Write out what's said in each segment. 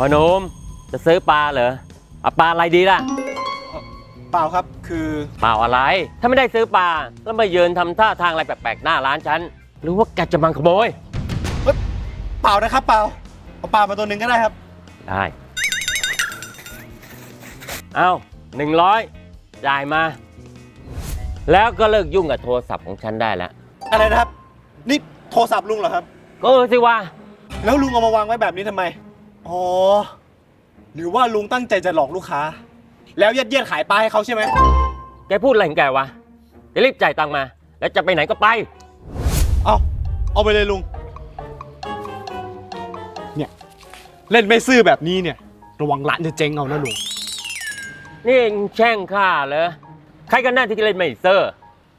พ่อหนุ่มจะซื้อปลาเหรอเอาปลาอะไรดีล่ะ เปล่าครับคือเปล่าอะไร ถ้าไม่ได้ซื้อปลาแล้วมายืนทำท่าทางอะไรแปลกๆหน้าร้านฉัน หรือว่าแกจะมังขโมยเปล่านะครับเปล่าเอาปลามาตัวหนึ่งก็ได้ครับ ได้ เอาหนึ่งร้อยจ่ายมา แล้วก็เลิกยุ่งกับโทรศัพท์ของฉันได้แล้ว อะไรนะครับ นี่โทรศัพท์ลุงเหรอครับ ก็เออสิว่า แล้วลุงเอามาวางไว้แบบนี้ทำไม อ๋อ หรือว่าลุงตั้งใจจะหลอกลูกค้า แล้วยัดเยียดขายปลาให้เขาใช่ไหม แกพูดอะไรของแกวะจะรีบจ่ายตังค์มา แล้วจะไปไหนก็ไป เอาเอาไปเลยลุง เนี่ย เล่นไม่ซื่อแบบนี้เนี่ย ระวังร้านจะเจ๊งเอานะลุง นี่เองแช่งข้าเหรอ ใครกันแน่ที่จะเล่นไม่เซอร์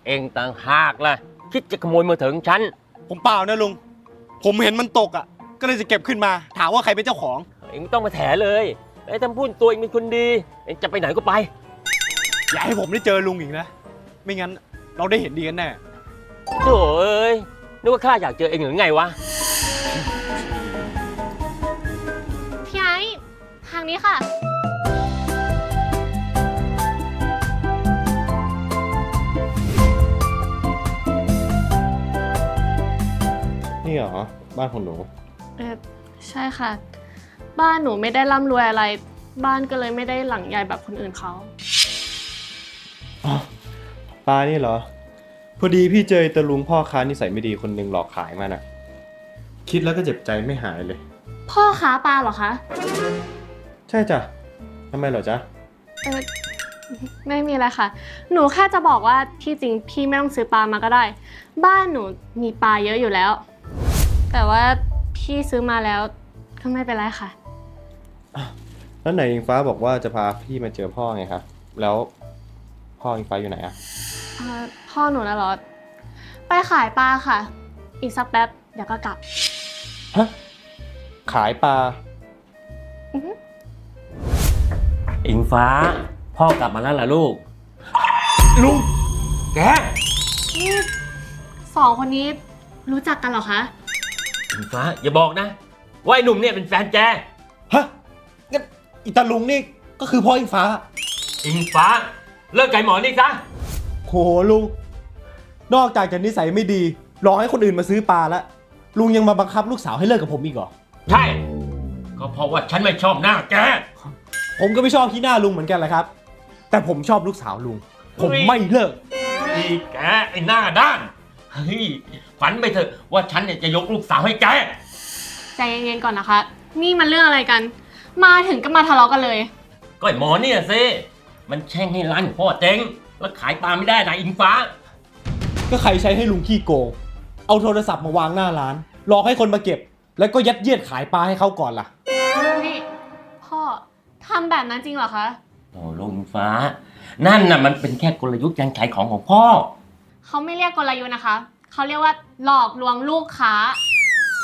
เองต่างหากล่ะ คิดจะขโมยมือถือของฉัน ผมเปล่านะลุง ผมเห็นมันตกอะ ก็เลยจะเก็บขึ้นมาถามว่าใครเป็นเจ้าของ เองไม่ต้องมาแถเลยไอ้ทำพูดตัวเองเป็นคนดีเองจะไปไหนก็ไป อย่าให้ผมได้เจอลุงอีกนะ ไม่งั้นเราได้เห็นดีกันแน่โถ่เอ้ยนึกว่าข้าอยากเจอเองหรือไงวะพี่ไอ้ทางนี้ค่ะ นี่เหรอ บ้านของหนู เออใช่ค่ะ บ้านหนูไม่ได้ร่ำรวยอะไร บ้านก็เลยไม่ได้หลังใหญ่แบบคนอื่นเขาปลานี่เหรอ พอดีพี่เจอไอ้ตะลุงพ่อค้านิสัยไม่ดีคนหนึ่งหลอกขายมันอะคิดแล้วก็เจ็บใจไม่หายเลย พ่อค้าปลาเหรอคะใช่จ้ะทำไมเหรอจ๊ะ เออไม่มีอะไรค่ะ หนูแค่จะบอกว่าที่จริงพี่ไม่ต้องซื้อปลามาก็ได้ บ้านหนูมีปลาเยอะอยู่แล้ว แต่ว่า พี่ซื้อมาแล้วก็ไม่เป็นไรค่ะ แล้วไหนอิงฟ้าบอกว่าจะพาพี่มาเจอพ่อไงครับ แล้วพ่ออิงฟ้าอยู่ไหนอะเอ่อพ่อหนูนะเหรอ ไปขายปลาค่ะ อีกสักแป๊บเดี๋ยวก็กลับฮะขายปลาอือฮึอิงฟ้า พ่อกลับมาแล้วล่ะลูก ลุง แก นี่สองคนนี้รู้จักกันเหรอคะ อิงฟ้า อย่าบอกนะ ว่าไอ้หนุ่มเนี่ยเป็นแฟนแก ฮะงั้นอีตาลุงนี่ก็คือพ่ออิงฟ้า อิงฟ้า เลิกไก่หมอนี่ซะ โหลุง นอกจากจะนิสัยไม่ดีหลอกให้คนอื่นมาซื้อปลาแล้วลุงยังมาบังคับลูกสาวให้เลิกกับผมอีกเหรอ ใช่ ก็เพราะว่าฉันไม่ชอบหน้าแก ผมก็ไม่ชอบที่หน้าลุงเหมือนกันแหละครับ แต่ผมชอบลูกสาวลุง ผมเฮ้ยไม่เลิก อีแกไอ้หน้าด้าน เฮ้ย ฝันไปเถอะว่าฉันเนี่ยจะยกลูกสาวให้แก ใจเย็นๆก่อนนะคะ นี่มันเรื่องอะไรกัน มาถึงก็มาทะเลาะกันเลย ก็ไอ้หมอเนี่ยสิมันแช่งให้ร้านของพ่อเจ๊ง แล้วขายปลาไม่ได้นะอิงฟ้า ก็ใครใช้ให้ลุงขี้โกง เอาโทรศัพท์มาวางหน้าร้าน หลอกให้คนมาเก็บ แล้วก็ยัดเยียดขายปลาให้เขาก่อนล่ะ นี่พ่อทำแบบนั้นจริงเหรอคะ โอ้ลุงฟ้า นั่นน่ะมันเป็นแค่กลยุทธ์การขายของของพ่อ เขาไม่เรียกกลยุทธ์นะคะ เขาเรียกว่าหลอกลวงลูกค้า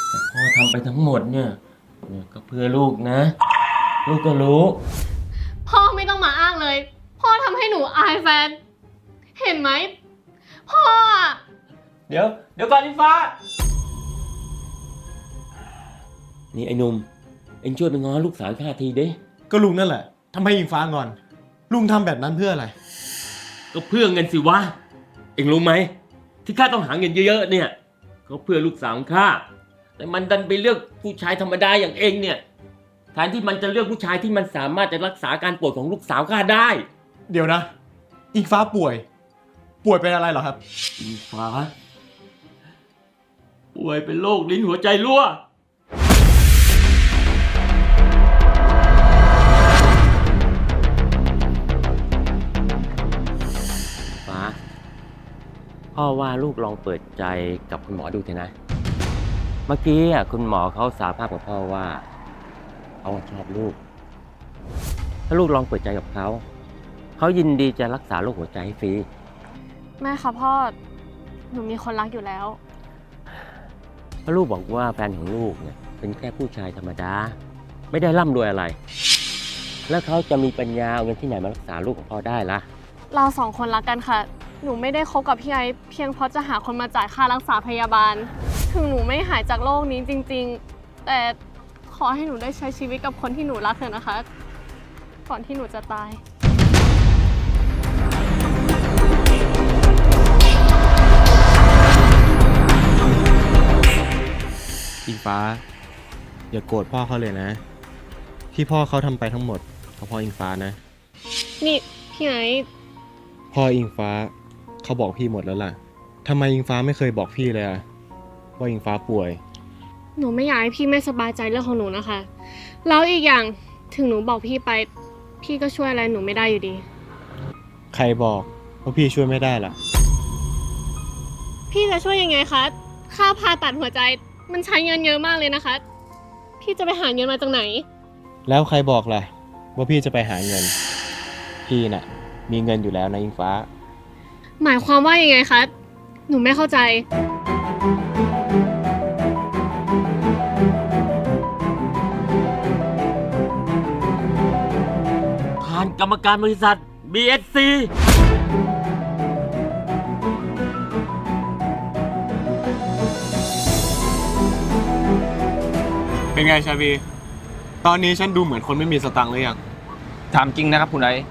แต่พ่อทำไปทั้งหมดเนี่ยเนี่ยก็เพื่อลูกนะ ลูกก็รู้ พ่อไม่ต้องมาอ้างเลย พ่อทำให้หนูอายแฟน เห็นไหม พ่ออะเดี๋ยว เดี๋ยวก่อนอิงฟ้า นี่ไอ้หนุ่มเอ็งช่วยไปง้อลูกสาวข้าทีดิก็ลุงนั่นแหละทำไมอิงฟ้างอน ลุงทำแบบนั้นเพื่ออะไร ก็เพื่อเงินสิวะ เอ็งรู้ไหม ที่ข้าต้องหาเงินเยอะๆเนี่ยก็เพื่อลูกสาวของข้าแต่มันดันไปเลือกผู้ชายธรรมดาอย่างเองเนี่ยแทนที่มันจะเลือกผู้ชายที่มันสามารถจะรักษาการป่วยของลูกสาวข้าได้ เดี๋ยวนะ อิงฟ้าป่วย ป่วยเป็นอะไรเหรอครับ อิงฟ้า ป่วยเป็นโรคลิ้นหัวใจรั่ว พ่อว่าลูกลองเปิดใจกับคุณหมอดูเถอะนะ เมื่อกี้อะคุณหมอเขาสาภาพกับพ่อว่าเขาชอบลูก ถ้าลูกลองเปิดใจกับเขา เขายินดีจะรักษาโรคหัวใจให้ฟรี ไม่ค่ะพ่อ หนูมีคนรักอยู่แล้ว เพราะลูกบอกว่าแฟนของลูกเนี่ยเป็นแค่ผู้ชายธรรมดา ไม่ได้ร่ำรวยอะไร แล้วเขาจะมีปัญญาเอาเงินที่ไหนมารักษาลูกของพ่อได้ล่ะ เราสองคนรักกันค่ะ หนูไม่ได้คบกับพี่ไอซ์เพียงเพราะจะหาคนมาจ่ายค่ารักษาพยาบาล ถึงหนูไม่หายจากโรคนี้จริง ๆ แต่ขอให้หนูได้ใช้ชีวิตกับคนที่หนูรักเถอะนะคะ ก่อนที่หนูจะตาย อิงฟ้า อย่าโกรธพ่อเขาเลยนะ ที่พ่อเขาทำไปทั้งหมดเพราะพ่ออิงฟ้านะ นี่ พี่ไอ้พ่ออิงฟ้า เขาบอกพี่หมดแล้วล่ะทำไมอิงฟ้าไม่เคยบอกพี่เลยอะว่าอิงฟ้าป่วย หนูไม่อยากให้พี่ไม่สบายใจเรื่องของหนูนะคะ แล้วอีกอย่างถึงหนูบอกพี่ไป พี่ก็ช่วยอะไรหนูไม่ได้อยู่ดี ใครบอกว่าพี่ช่วยไม่ได้ล่ะ พี่จะช่วยยังไงคะค่าผ่าตัดหัวใจมันใช้เงินเยอะมากเลยนะคะ พี่จะไปหาเงินมาจากไหน แล้วใครบอกล่ะ ว่าพี่จะไปหาเงิน พี่น่ะ มีเงินอยู่แล้วนะอิงฟ้า หมายความว่ายังไงคะ หนูไม่เข้าใจ ผ่านกรรมการบริษัท BSC เป็นไงชาบีตอนนี้ฉันดูเหมือนคนไม่มีสตังค์หรือยัง ถามจริงนะครับคุณไอซ์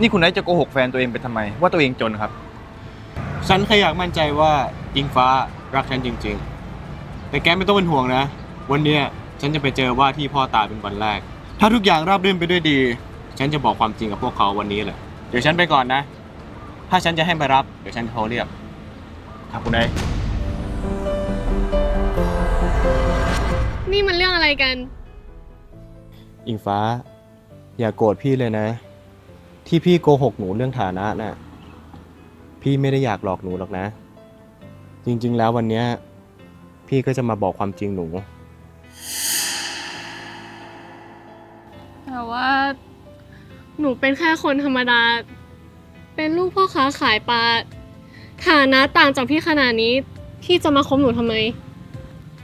นี่คุณไอซ์จะโกหกแฟนตัวเองไปทำไม ว่าตัวเองจนครับ ฉันแค่อยากมั่นใจว่าอิงฟ้ารักฉันจริง ๆ แต่แกไม่ต้องเป็นห่วงนะ วันเนี้ยฉันจะไปเจอว่าที่พ่อตายเป็นวันแรก ถ้าทุกอย่างราบรื่นไปด้วยดี ฉันจะบอกความจริงกับพวกเขาวันนี้แหละ เดี๋ยวฉันไปก่อนนะ ถ้าฉันจะให้มารับ เดี๋ยวฉันโทรเรียกครับคุณไอซ์นี่มันเรื่องอะไรกัน อิงฟ้า อย่าโกรธพี่เลยนะ ที่พี่โกหกหนูเรื่องฐานะน่ะ พี่ไม่ได้อยากหลอกหนูหรอกนะ จริงๆแล้ววันเนี้ยพี่ก็จะมาบอกความจริงหนู แต่ว่า หนูเป็นแค่คนธรรมดา เป็นลูกพ่อค้าขายปลาฐานะต่างจากพี่ขนาดนี้ พี่จะมาคบหนูทำไม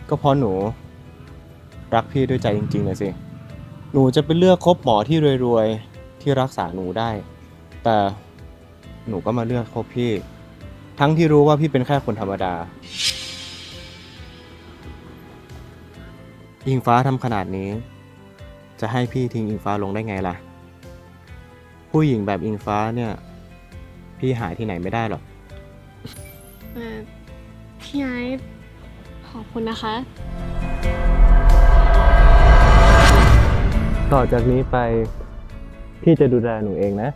ก็เพราะหนู รักพี่ด้วยใจจริงๆเลยสิ หนูจะไปเลือกคบหมอที่รวยๆ ที่รักษาหนูได้ แต่ หนูก็มาเลือกคบพี่ ทั้งที่รู้ว่าพี่เป็นแค่คนธรรมดา อิงฟ้าทำขนาดนี้ จะให้พี่ทิ้งอิงฟ้าลงได้ไงล่ะ ผู้หญิงแบบอิงฟ้าเนี่ย พี่หายที่ไหนไม่ได้หรอก เอ่อพี่ไอ้ขอบคุณนะคะ ต่อจากนี้ไป พี่จะดูแลหนูเองนะ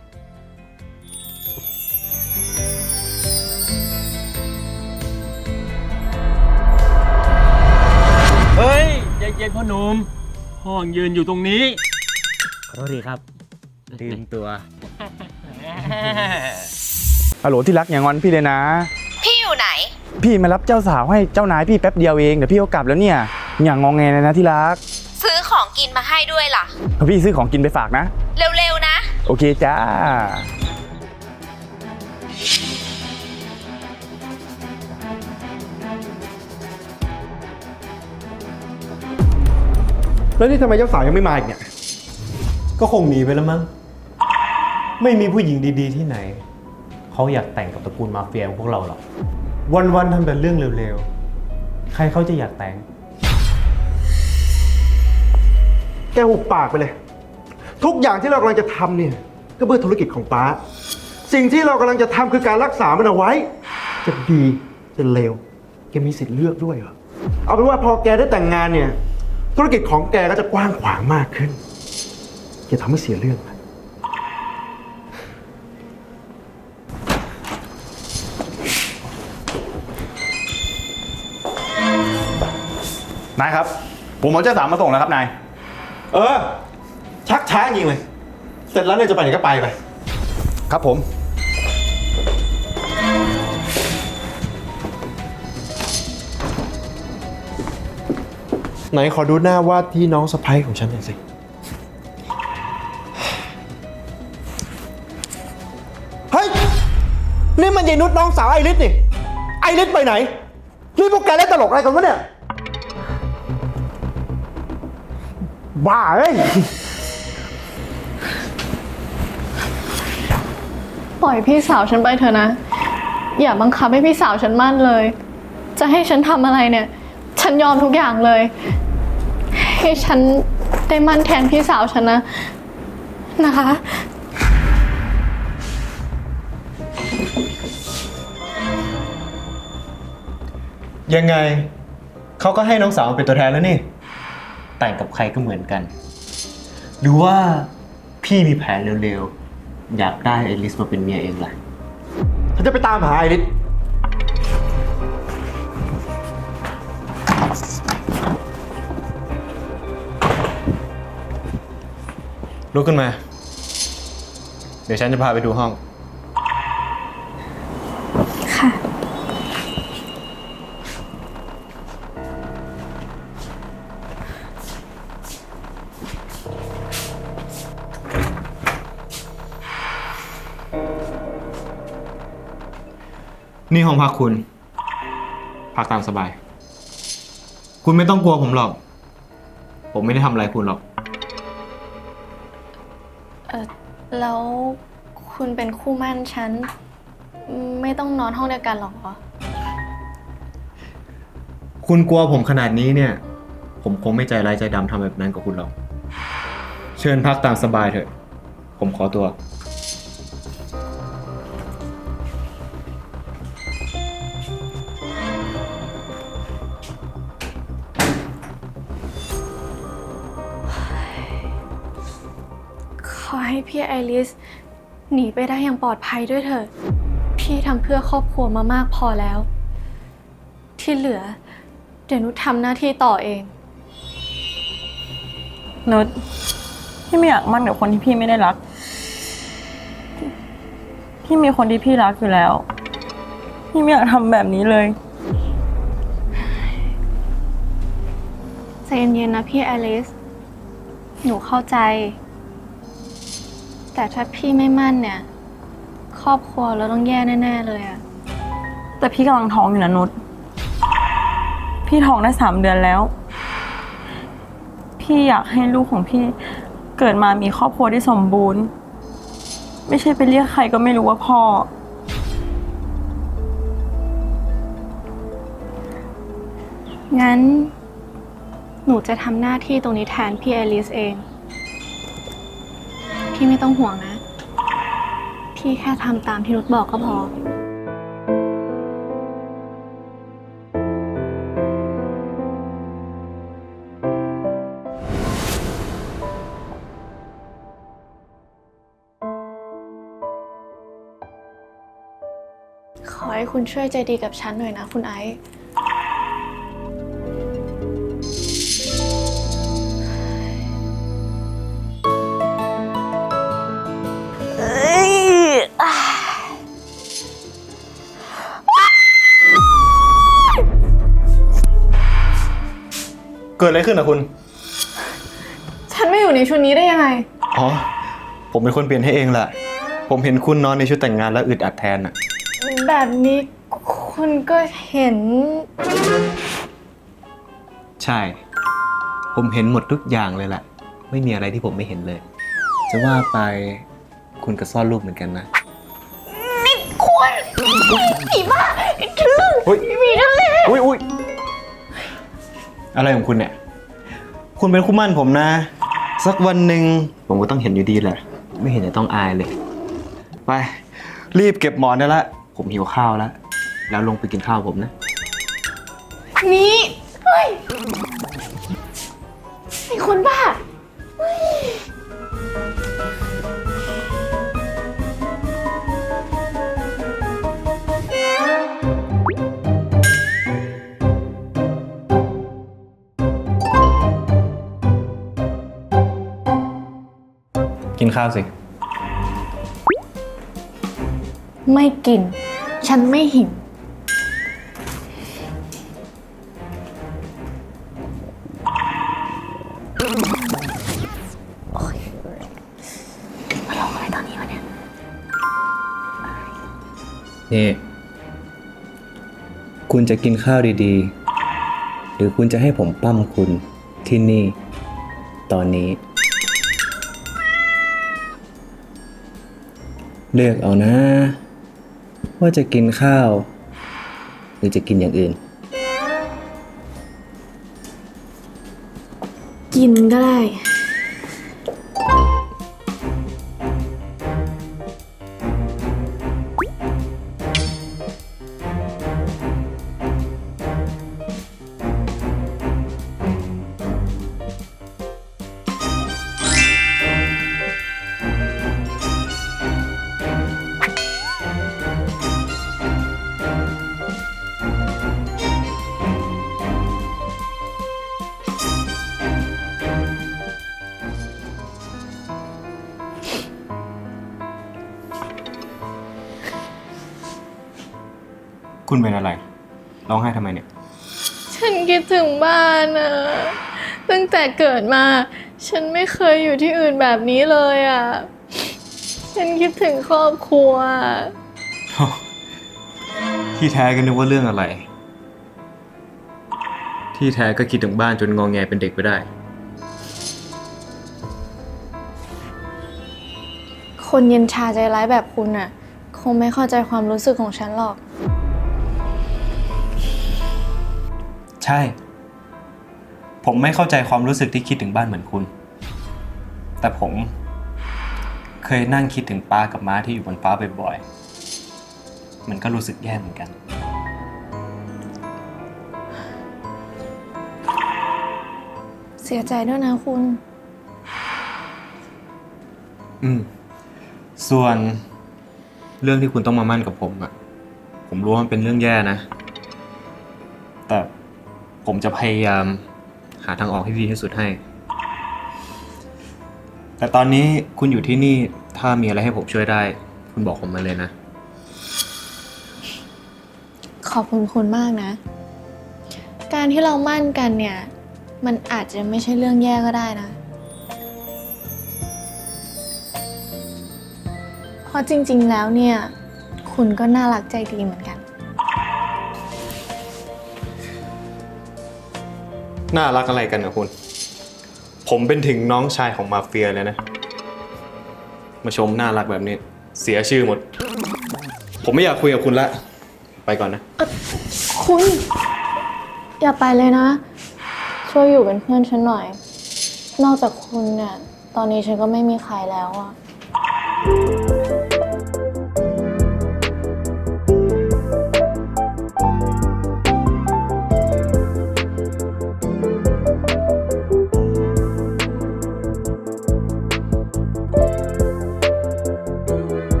เย็นพ่อหนุ่มพ่อยืนอยู่ตรงนี้ ขอโทษทีครับลืมตัวฮัลโหลที่รักอย่างอนพี่เลยนะ พี่อยู่ไหน พี่มารับเจ้าสาวให้เจ้านายพี่แป๊บเดียวเองเดี๋ยวพี่ก็กลับแล้วเนี่ย อย่างงองแงเลยนะที่รัก ซื้อของกินมาให้ด้วยล่ะ พี่ซื้อของกินไปฝากนะ เร็วๆนะ โอเคจ้า แล้วนี่ทำไมเจ้าสาวยังไม่มาอีกเนี่ย ก็คงหนีไปแล้วมั้ง ไม่มีผู้หญิงดีๆที่ไหน เขาอยากแต่งกับตระกูลมาเฟียของพวกเราหรอก วันๆทำแต่เรื่องเร็วๆ ใครเขาจะอยากแต่ง แกหุบปากไปเลย ทุกอย่างที่เรากำลังจะทำเนี่ย ก็เพื่อธุรกิจของป้า สิ่งที่เรากำลังจะทำคือการรักษามันเอาไว้ จะดีจะเลวแกมีสิทธิ์เลือกด้วยเหรอ เอาเป็นว่าพอแกได้แต่งงานเนี่ย ธุรกิจของแกก็จะกว้างขวางมากขึ้น อย่าทำให้เสียเรื่องนะนายครับ ผมเอาเจ้าสาวมาส่งแล้วครับนาย เออ ชักช้าจริงเลย เสร็จแล้วเนี่ยจะไปไหนก็ไปไป ครับผม ไหนขอดูหน้าว่าที่น้องสะพ้ยของฉันหน่อยสิ เฮ้ย นี่มันยายนุชน้องสาวไอริสนี่ ไอริสไปไหน นี่พวกแกเล่นตลกอะไรกันวะเนี่ย บ้าเอ้ย ปล่อยพี่สาวฉันไปเถอะนะ อย่าบังคับให้พี่สาวฉันมั่นเลย จะให้ฉันทำอะไรเนี่ย ฉันยอมทุกอย่างเลย ให้ฉันได้มั่นแทนพี่สาวฉันนะ นะคะ ยังไงเขาก็ให้น้องสาวเป็นตัวแทนแล้วนี่ แต่งกับใครก็เหมือนกัน หรือว่าพี่มีแผนเร็วๆ อยากได้ไอริสมาเป็นเมียเองล่ะ ฉันจะไปตามหาไอริส ลุกขึ้นมา เดี๋ยวฉันจะพาไปดูห้อง ค่ะ นี่ห้องพักคุณ พักตามสบาย คุณไม่ต้องกลัวผมหรอก ผมไม่ได้ทำอะไรคุณหรอก แล้วคุณเป็นคู่มั่นฉัน ไม่ต้องนอนห้องเดียวกันหรอกคุณกลัวผมขนาดนี้เนี่ย ผมคงไม่ใจร้ายใจดำทำแบบนั้นกับคุณหรอก เชิญพักตามสบายเถอะ ผมขอตัว หนีไปได้อย่างปลอดภัยด้วยเถอะ พี่ทำเพื่อครอบครัวมามากพอแล้ว ที่เหลือ เดี๋ยวนุชทำหน้าที่ต่อเอง นุชพี่ไม่อยากมั่นกับคนที่พี่ไม่ได้รัก พี่มีคนที่พี่รักอยู่แล้ว พี่ไม่อยากทำแบบนี้เลย ใจเย็นๆนะพี่ไอริส หนูเข้าใจ แต่ถ้าพี่ไม่มั่นเนี่ย ครอบครัวเราต้องแย่แน่ ๆ เลยอะแต่พี่กำลังท้องอยู่นะนุชพี่ท้องได้สามเดือนแล้ว พี่อยากให้ลูกของพี่เกิดมามีครอบครัวที่สมบูรณ์ ไม่ใช่ไปเรียกใครก็ไม่รู้ว่าพ่อ งั้น หนูจะทำหน้าที่ตรงนี้แทนพี่ไอริสเอง พี่ไม่ต้องห่วงนะ พี่แค่ทำตามที่นุชบอกก็พอ ขอให้คุณช่วยใจดีกับฉันหน่อยนะคุณไอซ์ เกิดอะไรขึ้นอะคุณ ฉันไม่อยู่ในชุดนี้ได้ยังไง อ๋อ ผมเป็นคนเปลี่ยนให้เองแหละ ผมเห็นคุณนอนในชุดแต่งงานแล้วอึดอัดแทนอะแบบนี้คุณก็เห็น ใช่ ผมเห็นหมดทุกอย่างเลยแหละ ไม่มีอะไรที่ผมไม่เห็นเลย จะว่าไปคุณก็ซ่อนรูปเหมือนกันนะ นี่ควรผีบ้าทึ่งผีทะเล อะไรของคุณเนี่ย คุณเป็นคู่มั่นผมนะ สักวันหนึ่งผมก็ต้องเห็นอยู่ดีแหละ ไม่เห็นจะต้องอายเลย ไป รีบเก็บหมอนได้ละ ผมหิวข้าวแล้ว แล้วลงไปกินข้าวผมนะ นี่ เฮ้ยไอ้คนบ้า กินข้าวสิ ไม่กิน ฉันไม่หิว นี่ คุณจะกินข้าวดีๆ หรือคุณจะให้ผมปั้มคุณที่นี่ ตอนนี้ เลือกเอานะ ว่าจะกินข้าว หรือจะกินอย่างอื่น กินก็ได้ คุณเป็นอะไร ร้องไห้ทำไมเนี่ย ฉันคิดถึงบ้านอะตั้งแต่เกิดมา ฉันไม่เคยอยู่ที่อื่นแบบนี้เลยอะฉันคิดถึงครอบครัว ที่แท้ก็นึกว่าเรื่องอะไร ที่แท้ก็คิดถึงบ้านจนงองแงเป็นเด็กไปได้ คนเย็นชาใจร้ายแบบคุณอะคงไม่เข้าใจความรู้สึกของฉันหรอก ช่ ผมไม่เข้าใจความรู้สึกที่คิดถึงบ้านเหมือนคุณ แต่ผม เคยนั่งคิดถึงป้ากับม้าที่อยู่บนฟ้าบ่อยๆ มันก็รู้สึกแย่เหมือนกัน เสียใจด้วยนะคุณ อืม ส่วนเรื่องที่คุณต้องมามั่นกับผมอะผมรู้ว่ามันเป็นเรื่องแย่นะแต่ ผมจะพยายามหาทางออกที่ดีที่สุดให้ แต่ตอนนี้คุณอยู่ที่นี่ถ้ามีอะไรให้ผมช่วยได้ คุณบอกผมมาเลยนะ ขอบคุณคุณมากนะ การที่เรามั่นกันเนี่ย มันอาจจะไม่ใช่เรื่องแย่ก็ได้นะ เพราะจริง ๆ แล้วเนี่ย คุณก็น่ารักใจดีเหมือนกัน น่ารักอะไรกันนะคุณ ผมเป็นถึงน้องชายของมาเฟียเลยนะ มาชมน่ารักแบบนี้ เสียชื่อหมด ผมไม่อยากคุยกับคุณละ ไปก่อนนะ คุณ อย่าไปเลยนะ ช่วยอยู่เป็นเพื่อนฉันหน่อย นอกจากคุณเนี่ย ตอนนี้ฉันก็ไม่มีใครแล้วอะ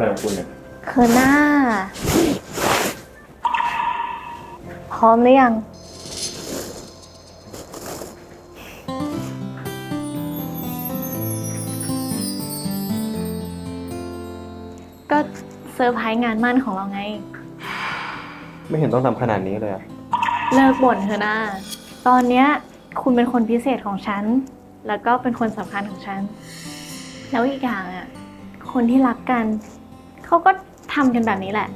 อะไรของคุณเนี่ยเคอหน้า พร้อมหรือยัง ก็เซอร์ไพรส์งานมั่นของเราไง ไม่เห็นต้องทำขนาดนี้เลยอะเลิกบ่นเถอะนะตอนเนี้ยคุณเป็นคนพิเศษของฉัน แล้วก็เป็นคนสำคัญของฉัน แล้วอีกอย่างอะ คนที่รักกัน เขาก็ทำกันแบบนี้แหละ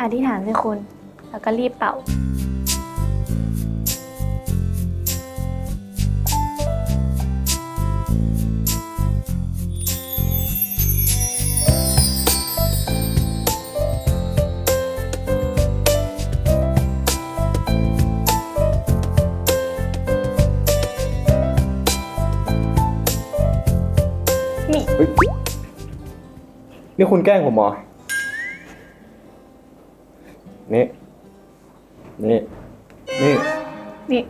อธิษฐานสิคุณ แล้วก็รีบเป่า นี่คุณแกล้งผมเหรอ นี่ นี่ นี่ นี่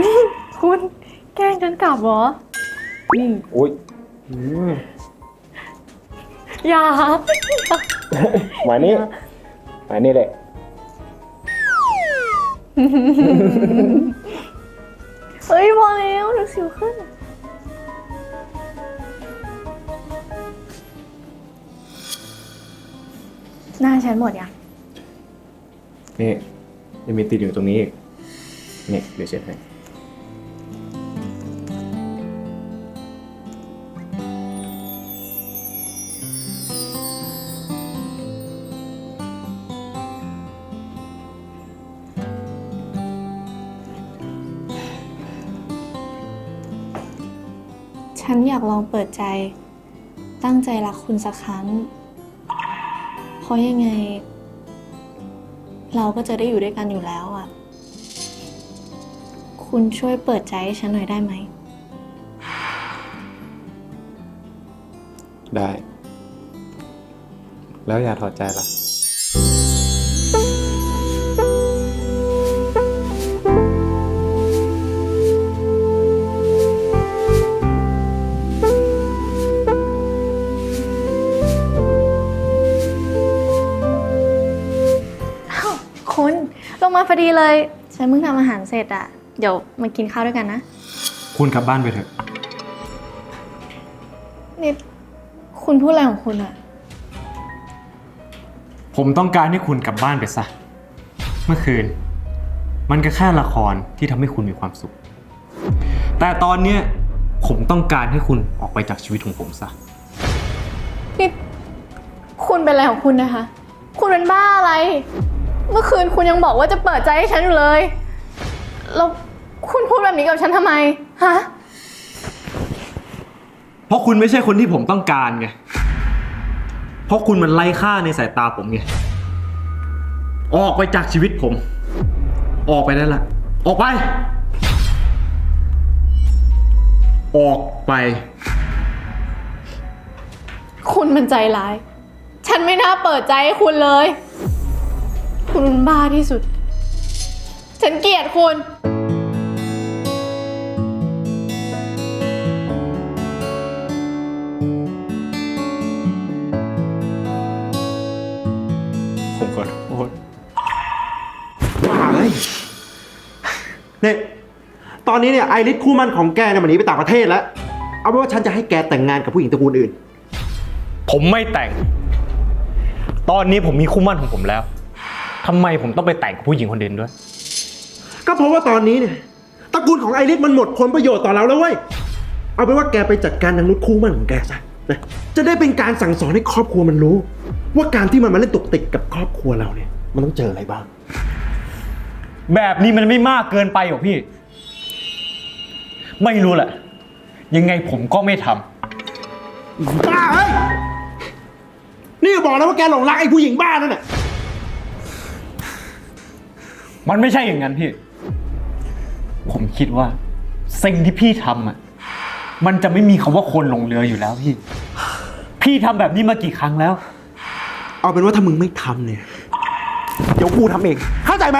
นี่คุณแกล้งฉันกลับเหรอ นี่อุ้ยอืมอย่ามานี่ มานี่เลยเฮ้ยพอแล้วเดี๋ยวสิวขึ้น หน้าฉันหมดยัง นี่ยังมีติดอยู่ตรงนี้อีกนี่เดี๋ยวเช็ดให้ฉันอยากลองเปิดใจ ตั้งใจรักคุณสักครั้ง เพราะยังไง เราก็จะได้อยู่ด้วยกันอยู่แล้วอะ คุณช่วยเปิดใจให้ฉันหน่อยได้ไหม ได้ แล้วอย่าถอดใจล่ะ งมาพอดีเลย ฉันเพิ่งทำอาหารเสร็จอะเดี๋ยวมากินข้าวด้วยกันนะ คุณกลับบ้านไปเถอะ นี่คุณพูดอะไรของคุณอะผมต้องการให้คุณกลับบ้านไปซะ เมื่อคืน มันก็แค่ละครที่ทำให้คุณมีความสุข แต่ตอนเนี้ยผมต้องการให้คุณออกไปจากชีวิตของผมซะ นี่คุณเป็นอะไรของคุณนะคะ คุณเป็นบ้าอะไร เมื่อคืนคุณยังบอกว่าจะเปิดใจให้ฉันอยู่เลย แล้วคุณพูดแบบนี้กับฉันทำไม ฮะ เพราะคุณไม่ใช่คนที่ผมต้องการไง เพราะคุณมันไร้ค่าในสายตาผมไง ออกไปจากชีวิตผม ออกไปได้ละ ออกไป ออกไป คุณมันใจร้าย ฉันไม่น่าเปิดใจให้คุณเลย คุณมันบ้าที่สุด ฉันเกลียดคุณ ผมขอโทษเฮ้ยเนี่ยตอนนี้เนี่ยไอริสคู่มั่นของแกเนี่ยมันหนีไปต่างประเทศแล้ว เอาเป็นว่าฉันจะให้แกแต่งงานกับผู้หญิงตระกูลอื่น ผมไม่แต่ง ตอนนี้ผมมีคู่หมั่นของผมแล้ว ทำไมผมต้องไปแต่งกับผู้หญิงคนอื่นด้วย ก็เพราะว่าตอนนี้เนี่ยตระกูลของไอริสมันหมดผลประโยชน์ต่อเราแล้วเว้ย เอาเป็นว่าแกไปจัดการนางนุชคู่มั่นของแกซะนะจะได้เป็นการสั่งสอนให้ครอบครัวมันรู้ ว่าการที่มันมาเล่นตุกติกกับครอบครัวเราเนี่ย มันต้องเจออะไรบ้าง แบบนี้มันไม่มากเกินไปหรอพี่ ไม่รู้แหละ ยังไงผมก็ไม่ทำ บ้าเฮ้ย นี่ก็บอกแล้วว่าแกหลงรักไอ้ผู้หญิงบ้านั่นน่ะ มันไม่ใช่อย่างนั้นพี่ ผมคิดว่าสิ่งที่พี่ทำอะ มันจะไม่มีคำว่าคนหลงเรืออยู่แล้วพี่ พี่ทำแบบนี้มากี่ครั้งแล้ว เอาเป็นว่าถ้ามึงไม่ทำเนี่ย เดี๋ยวกูทำเอง เข้าใจไหม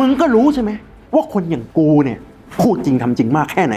มึงก็รู้ใช่ไหม ว่าคนอย่างกูเนี่ย พูดจริงทำจริงมากแค่ไหน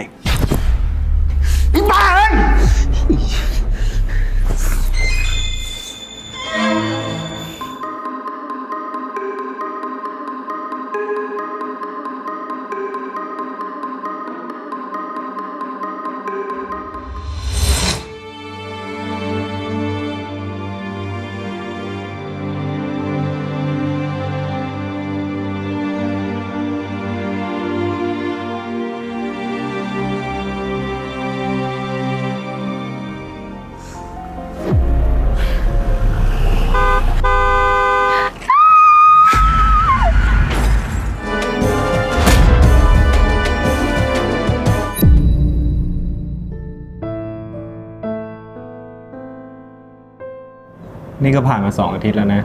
ก็ผ่านมาสองอาทิตย์แล้วนะ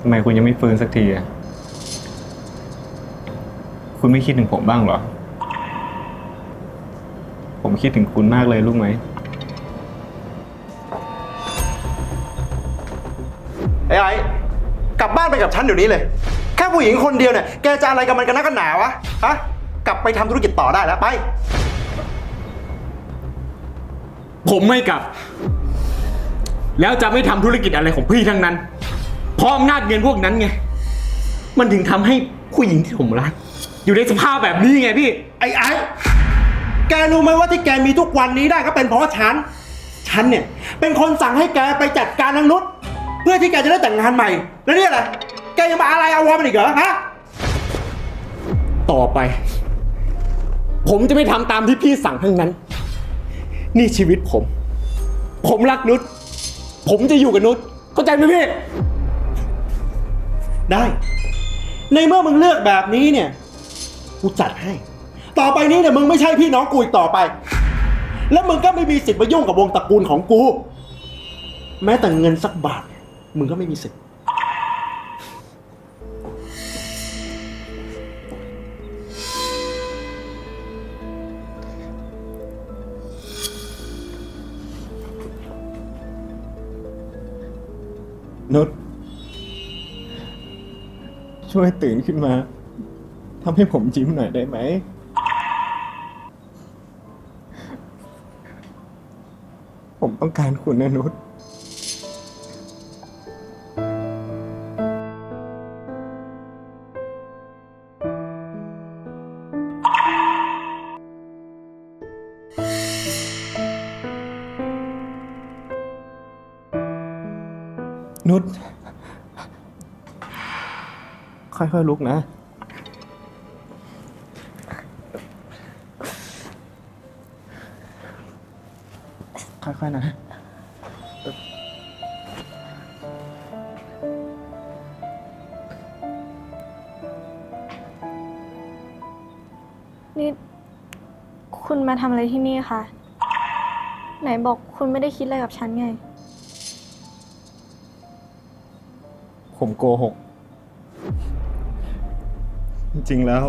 ทำไมคุณยังไม่ฟื้นสักทีอะคุณไม่คิดถึงผมบ้างเหรอ ผมคิดถึงคุณมากเลยรู้ไหม ไอ้ไอ้กลับบ้านไปกับฉันเดี๋ยวนี้เลย แค่ผู้หญิงคนเดียวเนี่ย แกจะอะไรกับมันกันนักกันหนาวะ ฮะ กลับไปทำธุรกิจต่อได้แล้วไป ผมไม่กลับ แล้วจะไม่ทำธุรกิจอะไรของพี่ทั้งนั้น เพราะอำนาจเงินพวกนั้นไง มันถึงทำให้ผู้หญิงที่ผมรัก อยู่ในสภาพแบบนี้ไงพี่ ไอ้ไอ้แกรู้ไหมว่าที่แกมีทุกวันนี้ได้ก็เป็นเพราะฉัน ฉันเนี่ย เป็นคนสั่งให้แกไปจัดการนางนุชเพื่อที่แกจะได้แต่งงานใหม่ แล้วเนี่ยอะไรแกยังมาอะไรเอาวอมันอีกเหรอฮะ ต่อไป ผมจะไม่ทำตามที่พี่สั่งทั้งนั้น นี่ชีวิตผม ผมรักนุช ผมจะอยู่กับนุชเข้าใจไหมพี่ ได้ ในเมื่อมึงเลือกแบบนี้เนี่ย กูจัดให้ ต่อไปนี้เนี่ยมึงไม่ใช่พี่น้องกูอีกต่อไป แล้วมึงก็ไม่มีสิทธิ์มายุ่งกับวงตระกูลของกู แม้แต่เงินสักบาท มึงก็ไม่มีสิทธิ์ นุชช่วยตื่นขึ้นมาทำให้ผมยิ้มหน่อยได้ไหม ผมต้องการคุณนะนุช นุชค่อยๆลุกนะ ค่อยๆนะ นี่ คุณมาทำอะไรที่นี่คะ ไหนบอกคุณไม่ได้คิดอะไรกับฉันไง ผมโกหก จริงๆแล้ว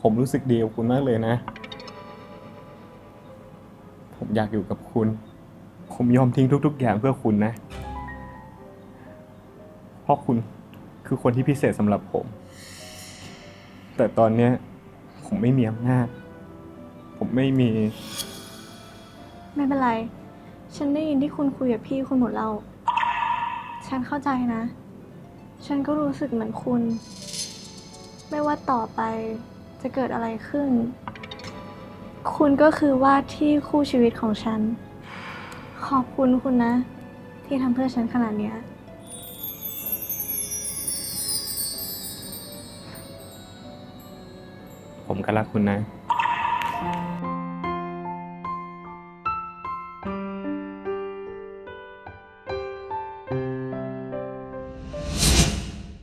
ผมรู้สึกดีกับคุณมากเลยนะ ผมอยากอยู่กับคุณ ผมยอมทิ้งทุก ๆ อย่างเพื่อคุณนะ เพราะคุณคือคนที่พิเศษสำหรับผม แต่ตอนเนี้ยผมไม่มีอำนาจ ผมไม่มี ไม่เป็นไร ฉันได้ยินที่คุณคุยกับพี่คุณหมดแล้ว ฉันเข้าใจนะ ฉันก็รู้สึกเหมือนคุณ ไม่ว่าต่อไปจะเกิดอะไรขึ้น คุณก็คือว่าที่คู่ชีวิตของฉัน ขอบคุณคุณนะ ที่ทำเพื่อฉันขนาดเนี้ย ผมก็รักคุณนะ